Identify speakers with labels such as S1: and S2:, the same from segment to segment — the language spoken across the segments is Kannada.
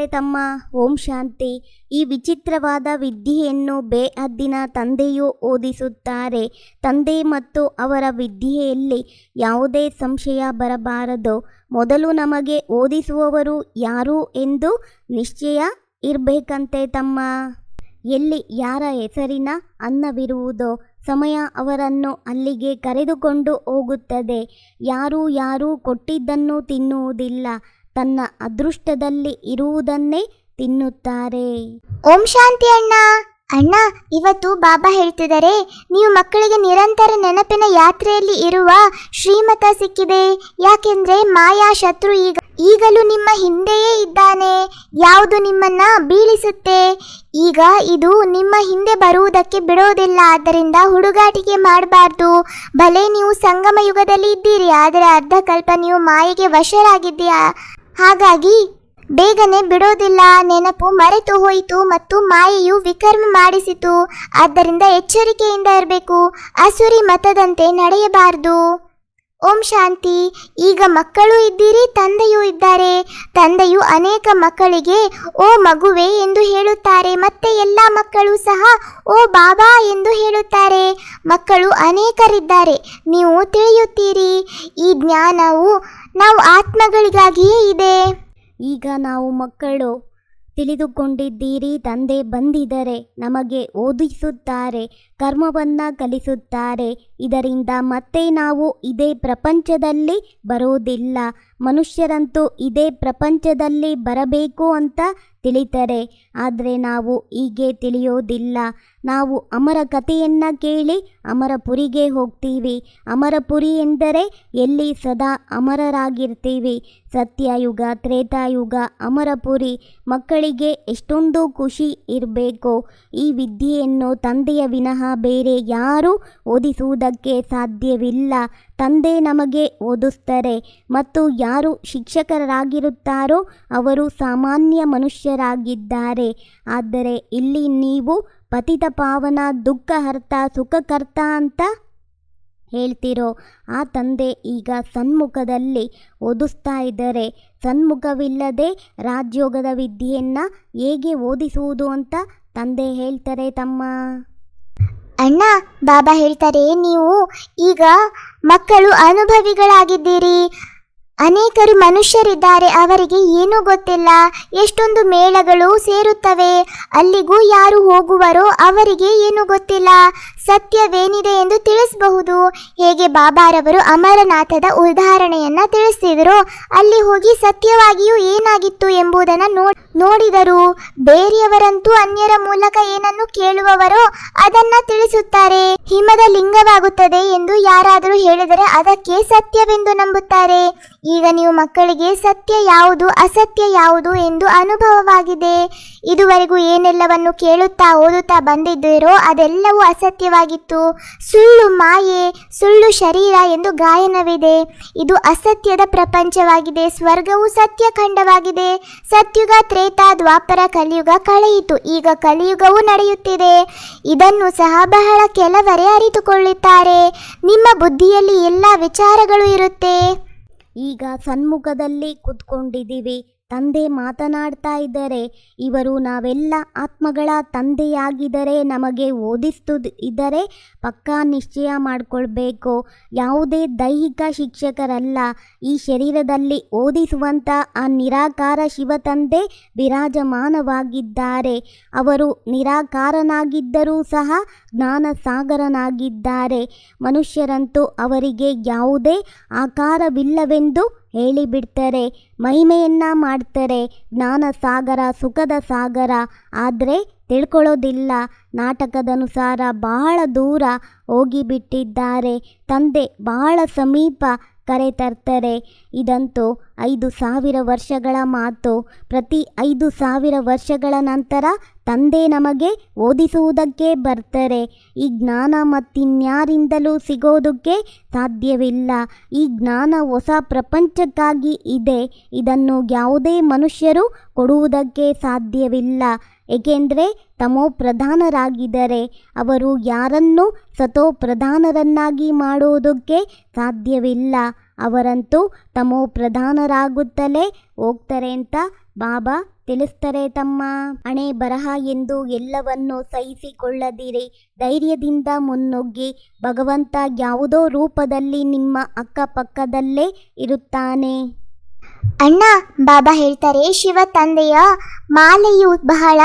S1: ಹೇಳ್ತಾರೆ ತಮ್ಮ. ಓಂ ಶಾಂತಿ. ಈ ವಿಚಿತ್ರವಾದ ವಿದ್ಯೆಯನ್ನು ಬೇಹದ್ದಿನ ತಂದೆಯು ಓದಿಸುತ್ತಾರೆ. ತಂದೆ ಮತ್ತು ಅವರ ವಿದ್ಯೆಯಲ್ಲಿ ಯಾವುದೇ ಸಂಶಯ ಬರಬಾರದು. ಮೊದಲು ನಮಗೆ ಓದಿಸುವವರು ಯಾರು ಎಂದು ನಿಶ್ಚಯ ಇರಬೇಕಂತೆ ತಮ್ಮ. ಎಲ್ಲಿ ಯಾರ ಹೆಸರಿನ ಅನ್ನವಿರುವುದೋ ಸಮಯ ಅವರನ್ನು ಅಲ್ಲಿಗೆ ಕರೆದುಕೊಂಡು ಹೋಗುತ್ತದೆ. ಯಾರು ಯಾರು ಕೊಟ್ಟಿದ್ದನ್ನು ತಿನ್ನುವುದಿಲ್ಲ. ತನ್ನ ಅದೃಷ್ಟದಲ್ಲಿ ಇರುವುದನ್ನೇ ತಿನ್ನುತ್ತಾರೆ.
S2: ಓಂ ಶಾಂತಿ ಅಣ್ಣ. ಅಣ್ಣ, ಇವತ್ತು ಬಾಬಾ ಹೇಳ್ತಿದ್ದಾರೆ, ನೀವು ಮಕ್ಕಳಿಗೆ ನಿರಂತರ ನೆನಪಿನ ಯಾತ್ರೆಯಲ್ಲಿ ಇರುವ ಶ್ರೀಮತ ಸಿಕ್ಕಿದೆ ಯಾಕೆಂದ್ರೆ ಮಾಯಾ ಶತ್ರು ಈಗ, ಈಗಲೂ ನಿಮ್ಮ ಹಿಂದೆಯೇ ಇದ್ದಾನೆ. ಯಾವುದು ನಿಮ್ಮನ್ನ ಬೀಳಿಸುತ್ತೆ? ಈಗ ಇದು ನಿಮ್ಮ ಹಿಂದೆ ಬರುವುದಕ್ಕೆ ಬಿಡೋದಿಲ್ಲ, ಆದ್ದರಿಂದ ಹುಡುಗಾಟಿಕೆ ಮಾಡಬಾರ್ದು. ಭಲೆ ನೀವು ಸಂಗಮ ಯುಗದಲ್ಲಿ ಇದ್ದೀರಿ, ಆದರೆ ಅರ್ಧ ಕಲ್ಪ ನೀವು ಮಾಯೆಗೆ ವಶರಾಗಿದ್ದೀಯಾ? ಹಾಗಾಗಿ ಬೇಗನೆ ಬಿಡೋದಿಲ್ಲ, ನೆನಪು ಮರೆತು ಹೋಯಿತು ಮತ್ತು ಮಾಯೆಯು ವಿಕರ್ಮ ಮಾಡಿಸಿತು. ಆದ್ದರಿಂದ ಎಚ್ಚರಿಕೆಯಿಂದ ಇರಬೇಕು, ಅಸುರಿ ಮತದಂತೆ ನಡೆಯಬಾರದು. ಓಂ ಶಾಂತಿ. ಈಗ ಮಕ್ಕಳು ಇದ್ದೀರಿ, ತಂದೆಯೂ ಇದ್ದಾರೆ. ತಂದೆಯು ಅನೇಕ ಮಕ್ಕಳಿಗೆ, ಓ ಮಗುವೆ ಎಂದು ಹೇಳುತ್ತಾರೆ. ಮತ್ತೆ ಎಲ್ಲ ಮಕ್ಕಳು ಸಹ, ಓ ಬಾಬಾ ಎಂದು ಹೇಳುತ್ತಾರೆ. ಮಕ್ಕಳು ಅನೇಕರಿದ್ದಾರೆ, ನೀವು ತಿಳಿಯುತ್ತೀರಿ. ಈ ಜ್ಞಾನವು ನಾವು ಆತ್ಮಗಳಿಗಾಗಿಯೇ ಇದೆ.
S1: ಈಗ ನಾವು ಮಕ್ಕಳು, ತಿಳಿದುಕೊಂಡಿದ್ದೀರಿ, ತಂದೆ ಬಂದಿದರೆ ನಮಗೆ ಓದಿಸುತ್ತಾರೆ, ಕರ್ಮವನ್ನು ಕಲಿಸುತ್ತಾರೆ. ಇದರಿಂದ ಮತ್ತೆ ನಾವು ಇದೇ ಪ್ರಪಂಚದಲ್ಲಿ ಬರೋದಿಲ್ಲ. ಮನುಷ್ಯರಂತೂ ಇದೇ ಪ್ರಪಂಚದಲ್ಲಿ ಬರಬೇಕು ಅಂತ ತಿಳಿತಾರೆ. ಆದರೆ ನಾವು ಹೀಗೆ ತಿಳಿಯೋದಿಲ್ಲ. ನಾವು ಅಮರ ಕಥೆಯನ್ನು ಕೇಳಿ ಅಮರಪುರಿಗೆ ಹೋಗ್ತೀವಿ. ಅಮರಪುರಿ ಎಂದರೆ ಎಲ್ಲಿ ಸದಾ ಅಮರರಾಗಿರ್ತೀವಿ. ಸತ್ಯಯುಗ, ತ್ರೇತಾಯುಗ ಅಮರಪುರಿ ಮಕ್ಕಳಿಗೆ ಎಷ್ಟೊಂದು ಖುಷಿ ಇರಬೇಕು. ಈ ವಿದ್ಯೆಯನ್ನು ತಂದೆಯ ವಿನಃ ಬೇರೆ ಯಾರೂ ಓದಿಸುವುದಕ್ಕೆ ಸಾಧ್ಯವಿಲ್ಲ. ತಂದೆ ನಮಗೆ ಓದಿಸ್ತಾರೆ. ಮತ್ತು ಯಾರು ಶಿಕ್ಷಕರಾಗಿರುತ್ತಾರೋ ಅವರು ಸಾಮಾನ್ಯ ಮನುಷ್ಯರಾಗಿದ್ದಾರೆ. ಆದರೆ ಇಲ್ಲಿ ನೀವು ಪತಿತ ಪಾವನ, ದುಃಖಹರ್ತ, ಸುಖಕರ್ತ ಅಂತ ಹೇಳ್ತಿರೋ ಆ ತಂದೆ ಈಗ ಸನ್ಮುಖದಲ್ಲಿ ಓದಿಸ್ತಾ ಇದ್ದಾರೆ. ಸನ್ಮುಖವಿಲ್ಲದೆ ರಾಜ್ಯೋಗದ ವಿದ್ಯೆಯನ್ನು ಹೇಗೆ ಓದಿಸುವುದು ಅಂತ ತಂದೆ ಹೇಳ್ತಾರೆ ತಮ್ಮ.
S2: ಅಣ್ಣ, ಬಾಬಾ ಹೇಳ್ತಾರೆ, ನೀವು ಈಗ ಮಕ್ಕಳು ಅನುಭವಿಗಳಾಗಿದ್ದೀರಿ. ಅನೇಕರು ಮನುಷ್ಯರಿದ್ದಾರೆ. ಅವರಿಗೆ ಏನೂ ಗೊತ್ತಿಲ್ಲ. ಎಷ್ಟೊಂದು ಮೇಳಗಳು ಸೇರುತ್ತವೆ. ಅಲ್ಲಿಗೂ ಯಾರು ಹೋಗುವರೋ ಅವರಿಗೆ ಏನೂ ಗೊತ್ತಿಲ್ಲ. ಸತ್ಯವೇನಿದೆ ಎಂದು ತಿಳಿಸಬಹುದು. ಹೇಗೆ ಬಾಬಾರವರು ಅಮರನಾಥದ ಉದಾಹರಣೆಯನ್ನ ತಿಳಿಸಿದರು ಅಲ್ಲಿ ಹೋಗಿ ಸತ್ಯವಾಗಿಯೂ ಏನಾಗಿತ್ತು ಎಂಬುದನ್ನು ನೋ- ನೋಡಿದರು ಬೇರೆಯವರಂತೂ ಅನ್ಯರ ಮೂಲಕ ಏನನ್ನು ಕೇಳುವವರೋ ಅದನ್ನ ತಿಳಿಸುತ್ತಾರೆ. ಹಿಮದ ಲಿಂಗವಾಗುತ್ತದೆ ಎಂದು ಯಾರಾದರೂ ಹೇಳಿದರೆ ಅದಕ್ಕೆ ಸತ್ಯವೆಂದು ನಂಬುತ್ತಾರೆ. ಈಗ ನೀವು ಮಕ್ಕಳಿಗೆ ಸತ್ಯ ಯಾವುದು, ಅಸತ್ಯ ಯಾವುದು ಎಂದು ಅನುಭವವಾಗಿದೆ. ಇದುವರೆಗೂ ಏನೆಲ್ಲವನ್ನು ಕೇಳುತ್ತಾ ಓದುತ್ತಾ ಬಂದಿದ್ದೀರೋ ಅದೆಲ್ಲವೂ ಅಸತ್ಯವಾಗಿತ್ತು. ಸುಳ್ಳು ಮಾಯೆ, ಸುಳ್ಳು ಶರೀರ ಎಂದು ಗಾಯನವಿದೆ. ಇದು ಅಸತ್ಯದ ಪ್ರಪಂಚವಾಗಿದೆ. ಸ್ವರ್ಗವು ಸತ್ಯ ಖಂಡವಾಗಿದೆ ಸತ್ಯುಗ, ತ್ರೇತ, ದ್ವಾಪರ ಕಲಿಯುಗ ಕಳೆಯಿತು. ಈಗ ಕಲಿಯುಗವು ನಡೆಯುತ್ತಿದೆ. ಇದನ್ನು ಸಹ ಬಹಳ ಕೆಲವರೇ ಅರಿತುಕೊಳ್ಳುತ್ತಾರೆ. ನಿಮ್ಮ ಬುದ್ಧಿಯಲ್ಲಿ ಎಲ್ಲ ವಿಚಾರಗಳು ಇರುತ್ತೆ.
S1: ಈಗ ಸನ್ಮುಖದಲ್ಲಿ ಕೂತ್ಕೊಂಡಿದ್ದೀವಿ. ತಂದೆ ಮಾತನಾಡ್ತಾ ಇದ್ದರೆ ಇವರು ನಾವೆಲ್ಲ ಆತ್ಮಗಳ ತಂದೆಯಾಗಿದ್ದರೆ ನಮಗೆ ಓದಿಸ್ತು ಇದ್ದರೆ ಪಕ್ಕಾ ನಿಶ್ಚಯ ಮಾಡಿಕೊಳ್ಬೇಕು. ಯಾವುದೇ ದೈಹಿಕ ಶಿಕ್ಷಕರಲ್ಲ, ಈ ಶರೀರದಲ್ಲಿ ಓದಿಸುವಂಥ ಆ ನಿರಾಕಾರ ಶಿವ ತಂದೆ ವಿರಾಜಮಾನವಾಗಿದ್ದಾರೆ. ಅವರು ನಿರಾಕಾರನಾಗಿದ್ದರೂ ಸಹ ಜ್ಞಾನ ಸಾಗರನಾಗಿದ್ದಾರೆ ಮನುಷ್ಯರಂತೂ ಅವರಿಗೆ ಯಾವುದೇ ಆಕಾರವಿಲ್ಲವೆಂದು ಹೇಳಿಬಿಡ್ತಾರೆ ಮಹಿಮೆಯನ್ನ ಮಾಡ್ತಾರೆ, ಜ್ಞಾನ ಸಾಗರ, ಸುಖದ ಸಾಗರ. ಆದರೆ ತಿಳ್ಕೊಳ್ಳೋದಿಲ್ಲ, ನಾಟಕದನುಸಾರ ಬಹಳ ದೂರ ಹೋಗಿಬಿಟ್ಟಿದ್ದಾರೆ. ತಂದೆ ಬಹಳ ಸಮೀಪ ಕರೆ ತರ್ತಾರೆ. ಇದಂತೂ ಐದು ಸಾವಿರ ವರ್ಷಗಳ ಮಾತು. ಪ್ರತಿ ಐದು ಸಾವಿರ ವರ್ಷಗಳ ನಂತರ ತಂದೆ ನಮಗೆ ಓದಿಸುವುದಕ್ಕೆ ಬರ್ತಾರೆ. ಈ ಜ್ಞಾನ ಮತ್ತಿನ್ಯಾರಿಂದಲೂ ಸಿಗೋದಕ್ಕೆ ಸಾಧ್ಯವಿಲ್ಲ. ಈ ಜ್ಞಾನ ಹೊಸ ಪ್ರಪಂಚಕ್ಕಾಗಿ ಇದೆ. ಇದನ್ನು ಯಾವುದೇ ಮನುಷ್ಯರು ಕೊಡುವುದಕ್ಕೆ ಸಾಧ್ಯವಿಲ್ಲ. ಏಕೆಂದರೆ ತಮೋ ಪ್ರಧಾನರಾಗಿದ್ದರೆ ಅವರು ಯಾರನ್ನು ಸತೋ ಪ್ರಧಾನರನ್ನಾಗಿ ಮಾಡುವುದಕ್ಕೆ ಸಾಧ್ಯವಿಲ್ಲ. ಅವರಂತೂ ತಮೋ ಪ್ರಧಾನರಾಗುತ್ತಲೇ ಹೋಗ್ತಾರೆ ಅಂತ ಬಾಬಾ ತಿಳಿಸ್ತಾರೆ ತಮ್ಮ. ಹಣೆ ಬರಹ ಎಂದು ಎಲ್ಲವನ್ನು ಸಹಿಸಿಕೊಳ್ಳದಿರಿ. ಧೈರ್ಯದಿಂದ ಮುನ್ನುಗ್ಗಿ ಭಗವಂತ ಯಾವುದೋ ರೂಪದಲ್ಲಿ ನಿಮ್ಮ ಅಕ್ಕಪಕ್ಕದಲ್ಲೇ ಇರುತ್ತಾನೆ.
S2: ಅಣ್ಣ, ಬಾಬಾ ಹೇಳ್ತಾರೆ, ಶಿವ ತಂದೆಯ ಮಾಲೆಯು ಬಹಳ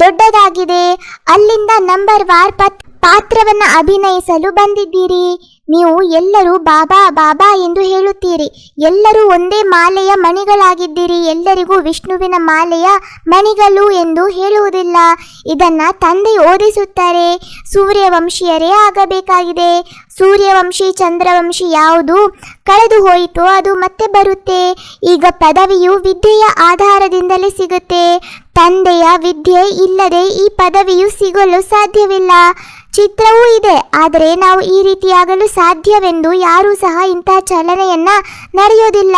S2: ದೊಡ್ಡದಾಗಿದೆ. ಅಲ್ಲಿಂದ ನಂಬರ್ ವಾರ್ ಪಾತ್ರವನ್ನು ಪಾತ್ರವನ್ನ ಅಭಿನಯಿಸಲು ಬಂದಿದ್ದೀರಿ. ನೀವು ಎಲ್ಲರೂ ಬಾಬಾ ಬಾಬಾ ಎಂದು ಹೇಳುತ್ತೀರಿ. ಎಲ್ಲರೂ ಒಂದೇ ಮಾಲೆಯ ಮಣಿಗಳಾಗಿದ್ದೀರಿ. ಎಲ್ಲರಿಗೂ ವಿಷ್ಣುವಿನ ಮಾಲೆಯ ಮಣಿಗಳು ಎಂದು ಹೇಳುವುದಿಲ್ಲ. ಇದನ್ನ ತಂದೆ ಓದಿಸುತ್ತಾರೆ. ಸೂರ್ಯವಂಶೀಯರೇ ಆಗಬೇಕಾಗಿದೆ. ಸೂರ್ಯವಂಶಿ, ಚಂದ್ರವಂಶಿ ಯಾವುದು ಕಳೆದು ಹೋಯಿತು ಅದು ಮತ್ತೆ ಬರುತ್ತೆ. ಈಗ ಪದವಿಯು ವಿದ್ಯೆಯ ಆಧಾರದಿಂದಲೇ ಸಿಗುತ್ತೆ. ತಂದೆಯ ವಿದ್ಯೆ ಇಲ್ಲದೆ ಈ ಪದವಿಯು ಸಿಗಲು ಸಾಧ್ಯವಿಲ್ಲ. ಚಿತ್ರವೂ ಇದೆ. ಆದರೆ ನಾವು ಈ ರೀತಿಯಾಗಲು ಸಾಧ್ಯವೆಂದು ಯಾರೂ ಸಹ ಇಂತಹ ಚಲನೆಯನ್ನ ನಡೆಯೋದಿಲ್ಲ.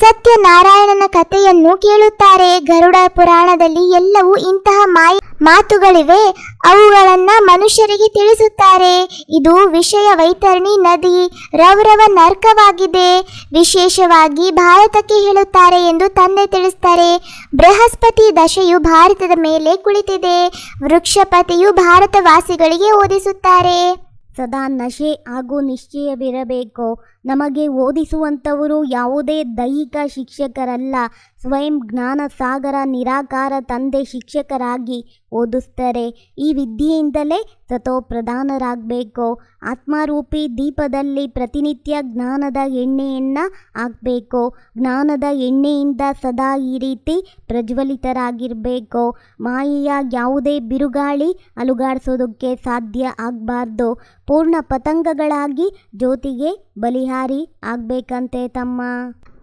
S2: ಸತ್ಯನಾರಾಯಣನ ಕಥೆಯನ್ನು ಕೇಳುತ್ತಾರೆ. ಗರುಡ ಪುರಾಣದಲ್ಲಿ ಎಲ್ಲವೂ ಇಂತಹ ಮಾಯ ಮಾತುಗಳಿವೆ. ಅವುಗಳನ್ನ ಮನುಷ್ಯರಿಗೆ ತಿಳಿಸುತ್ತಾರೆ. ಇದು ವಿಷಯ ವೈತರಣಿ ನದಿ ರೌರವ ನರ್ಕವಾಗಿದೆ. ವಿಶೇಷವಾಗಿ ಭಾರತಕ್ಕೆ ಹೇಳುತ್ತಾರೆ ಎಂದು ತಂದೆ ತಿಳಿಸ್ತಾರೆ. ಬೃಹಸ್ಪತಿ ದಶೆಯು ಭಾರತದ ಮೇಲೆ ಕುಳಿತಿದೆ. ವೃಕ್ಷಪತಿಯು ಭಾರತವಾಸಿಗಳಿಗೆ ಓದಿಸುತ್ತಾರೆ.
S1: ಸದಾ ನಶೆ ಹಾಗೂ ನಿಶ್ಚಯವಿರಬೇಕು? ನಮಗೆ ಓದಿಸುವಂಥವರು ಯಾವುದೇ ದೈಹಿಕ ಶಿಕ್ಷಕರಲ್ಲ. ಸ್ವಯಂ ಜ್ಞಾನ ಸಾಗರ ನಿರಾಕಾರ ತಂದೆ ಶಿಕ್ಷಕರಾಗಿ ಓದಿಸ್ತಾರೆ ಈ ವಿದ್ಯೆಯಿಂದಲೇ ಸತೋಪ್ರಧಾನರಾಗಬೇಕು ಆತ್ಮರೂಪಿ ದೀಪದಲ್ಲಿ ಪ್ರತಿನಿತ್ಯ ಜ್ಞಾನದ ಎಣ್ಣೆಯನ್ನು ಹಾಕಬೇಕು. ಜ್ಞಾನದ ಎಣ್ಣೆಯಿಂದ ಸದಾ ಈ ರೀತಿ ಪ್ರಜ್ವಲಿತರಾಗಿರಬೇಕು. ಮಾಯೆಯ ಯಾವುದೇ ಬಿರುಗಾಳಿ ಅಲುಗಾಡಿಸೋದಕ್ಕೆ ಸಾಧ್ಯ ಆಗಬಾರ್ದು. ಪೂರ್ಣ ಪತಂಗಗಳಾಗಿ ಜ್ಯೋತಿಗೆ ಬಲಿಹಾರಿ ಆಗ್ಬೇಕಂತೆ ತಮ್ಮ.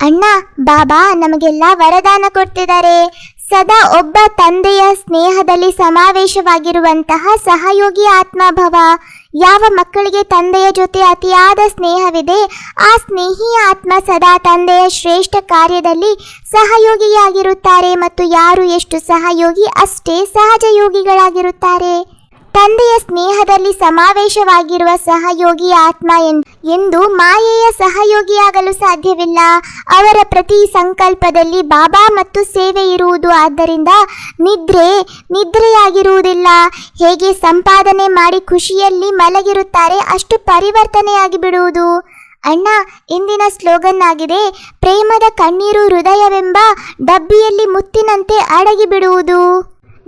S2: ಅಣ್ಣ, ಬಾಬಾ ನಮಗೆಲ್ಲ ವರದಾನ ಕೊಡ್ತಿದ್ದಾರೆ. ಸದಾ ಒಬ್ಬ ತಂದೆಯ ಸ್ನೇಹದಲ್ಲಿ ಸಮಾವೇಶವಾಗಿರುವಂತಹ ಸಹಯೋಗಿ ಆತ್ಮಭವ. ಯಾವ ಮಕ್ಕಳಿಗೆ ತಂದೆಯ ಜೊತೆ ಅತಿಯಾದ ಸ್ನೇಹವಿದೆ, ಆ ಸ್ನೇಹಿ ಆತ್ಮ ಸದಾ ತಂದೆಯ ಶ್ರೇಷ್ಠ ಕಾರ್ಯದಲ್ಲಿ ಸಹಯೋಗಿಯಾಗಿರುತ್ತಾರೆ ಮತ್ತು ಯಾರು ಎಷ್ಟು ಸಹಯೋಗಿ ಅಷ್ಟೇ ಸಹಜ ಯೋಗಿಗಳಾಗಿರುತ್ತಾರೆ ತಂದೆಯ ಸ್ನೇಹದಲ್ಲಿ ಸಮಾವೇಶವಾಗಿರುವ ಸಹಯೋಗಿ ಆತ್ಮ ಎಂದು ಮಾಯೆಯ ಸಹಯೋಗಿಯಾಗಲು ಸಾಧ್ಯವಿಲ್ಲ. ಅವರ ಪ್ರತಿ ಸಂಕಲ್ಪದಲ್ಲಿ ಬಾಬಾ ಮತ್ತು ಸೇವೆ ಇರುವುದು, ಆದ್ದರಿಂದ ನಿದ್ರೆ, ನಿದ್ರೆಯಾಗಿರುವುದಿಲ್ಲ. ಹೇಗೆ ಸಂಪಾದನೆ ಮಾಡಿ ಖುಷಿಯಲ್ಲಿ ಮಲಗಿರುತ್ತಾರೆ, ಅಷ್ಟು ಪರಿವರ್ತನೆಯಾಗಿ ಬಿಡುವುದು. ಅಣ್ಣ, ಇಂದಿನ ಸ್ಲೋಗನ್ ಆಗಿದೆ, ಪ್ರೇಮದ ಕಣ್ಣೀರು ಹೃದಯವೆಂಬ ಡಬ್ಬಿಯಲ್ಲಿ ಮುತ್ತಿನಂತೆ ಅಡಗಿ ಬಿಡುವುದು